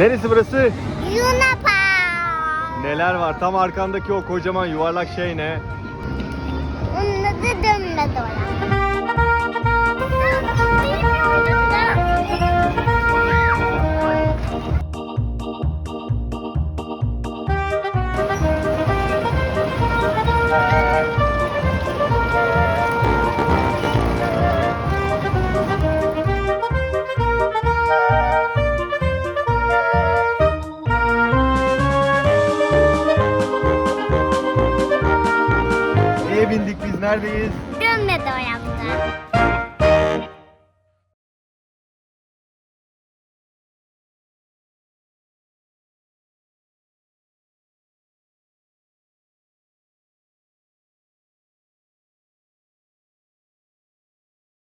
Neresi burası? Luna Park. Neler var? Tam arkandaki o kocaman yuvarlak şey ne? Onun adı Biz neredeyiz? Dönmedi o yaptı.